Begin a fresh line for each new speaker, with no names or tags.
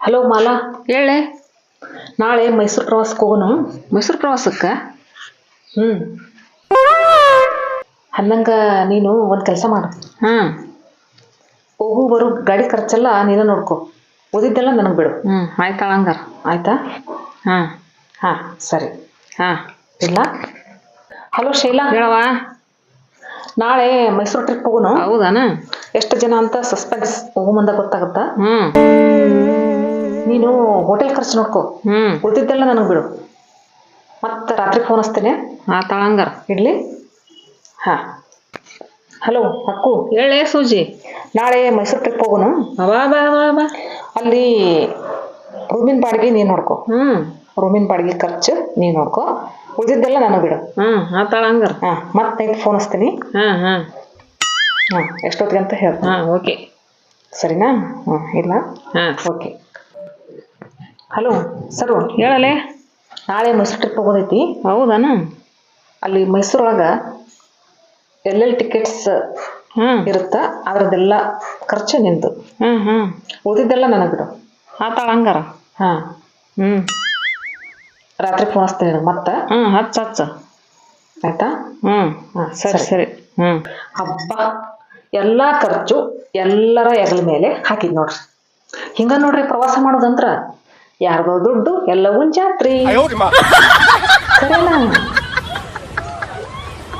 Hello Mala.
ಹೇಳೆ.
ನಾಳೆ ಮೈಸೂರು ಪ್ರವಾಸಕ್ಕೆ ಹೋಗೋಣ.
ಮೈಸೂರು ಪ್ರವಾಸಕ್ಕೆ?
ಹ್ಞೂ ಹನ್ನಂಗ ನೀನು ಒಂದು ಕೆಲಸ ಮಾಡು.
ಹಾಂ.
ಹೋಗು ಬರೋ ಗಾಡಿ ಖರ್ಚೆಲ್ಲ ನೀನು ನೋಡ್ಕೊ. ಓದಿದ್ದೆಲ್ಲ ನನಗೆ ಬಿಡು.
ಹ್ಞೂ ಆಯ್ತಾ ಹಂಗಾರ
ಆಯ್ತಾ?
ಹಾಂ.
ಹಾಂ ಸರಿ.
ಹಾಂ.
ಇಲ್ಲ? ಹಲೋ ಶೈಲಾ.
ಹೇಳವ
ನಾಳೆ ಮೈಸೂರು ಟ್ರಿಪ್ ಹೋಗೋಣ.
ಹೌದಾನ?
ಎಷ್ಟು ಜನ ಅಂತ ಸಸ್ಪೆನ್ಸ್ ಹೋಗೋ ಮುಂದೆ ಗೊತ್ತಾಗುತ್ತಾ?
ಹ್ಞೂ
ನೀನು ಹೋಟೆಲ್ ಖರ್ಚು ನೋಡ್ಕೋ.
ಹ್ಞೂ
ಉಳಿದಿದ್ದೆಲ್ಲ ನನಗೆ ಬಿಡು. ಮತ್ತೆ ರಾತ್ರಿ ಫೋನ್ ಹಚ್ತೇನೆ.
ಹಾ ತಳಂಗಾರ.
ಇಡ್ಲಿ? ಹಾಂ. ಹಲೋ ಅಕ್ಕು.
ಹೇಳೇ ಸೂಜಿ?
ನಾಳೆ ಮೈಸೂರು ಟ್ರಿಪ್ ಹೋಗೋಣ.
ಬಾ ಬಾ ಬಾ ಬಾ.
ಅಲ್ಲಿ ರೂಮಿನ ಬಾಡಿಗೆ ನೀನು ನೋಡ್ಕೊ.
ಹ್ಞೂ
ರೂಮಿನ ಬಾಡಿಗೆ ಖರ್ಚು ನೀನು ನೋಡ್ಕೊ. ಉಳಿದಿದ್ದೆಲ್ಲ ನಾನು ಬಿಡು.
ಹ್ಞೂ ಹಾ ಹಂಗಾರ
ಹಾಂ ಮತ್ತೆ ನೈಟ್ ಫೋನ್ ಹಚ್ತೀನಿ.
ಹಾಂ ಹಾಂ.
ಹಾಂ ಎಷ್ಟೊತ್ತಿಗೆ ಅಂತ ಹೇಳ್ತೀನಿ.
ಹಾಂ ಓಕೆ.
ಸರಿನಾ? ಹಾಂ ಇಲ್ಲ?
ಹಾಂ.
ಓಕೆ. ಹಲೋ ಸರ್
ಹೇಳಲೆ?
ನಾಳೆ ಮೈಸೂರು ಟ್ರಿಪ್ ಹೋಗೋದೈತಿ.
ಹೌದಾನ?
ಅಲ್ಲಿ ಮೈಸೂರೊಳಗೆ ಎಲ್ಲೆಲ್ಲಿ ಟಿಕೆಟ್ಸ್ ಇರುತ್ತಾ ಅದರದ್ದೆಲ್ಲ ಖರ್ಚು ನಿಂತು
ಹ್ಞೂ ಹ್ಞೂ
ಉಳಿದಿದ್ದೆಲ್ಲ ನನಗೆ ಬಿಡು.
ಆತಾಳ ಹಂಗಾರ.
ಹಾಂ.
ಹ್ಞೂ
ರಾತ್ರಿ ಫೋನ್ ಹಚ್ತೀನಿ ನಿನಗೆ ಮತ್ತೆ?
ಹ್ಞೂ ಹಚ್ಚ ಹಚ್ಚ.
ಆಯ್ತಾ?
ಹ್ಞೂ
ಹಾಂ
ಸರಿ. ಸರಿ ಹ್ಞೂ
ಹಬ್ಬ ಎಲ್ಲ ಖರ್ಚು ಎಲ್ಲರ ಹೆಗಲ ಮೇಲೆ ಹಾಕಿದ್ ನೋಡ್ರಿ. ಹಿಂಗ ನೋಡ್ರಿ ಪ್ರವಾಸ ಮಾಡೋದಂದ್ರ ಯಾರ್ದೋ ದುಡ್ಡು ಎಲ್ಲವೂ ಜಾತ್ರಿ.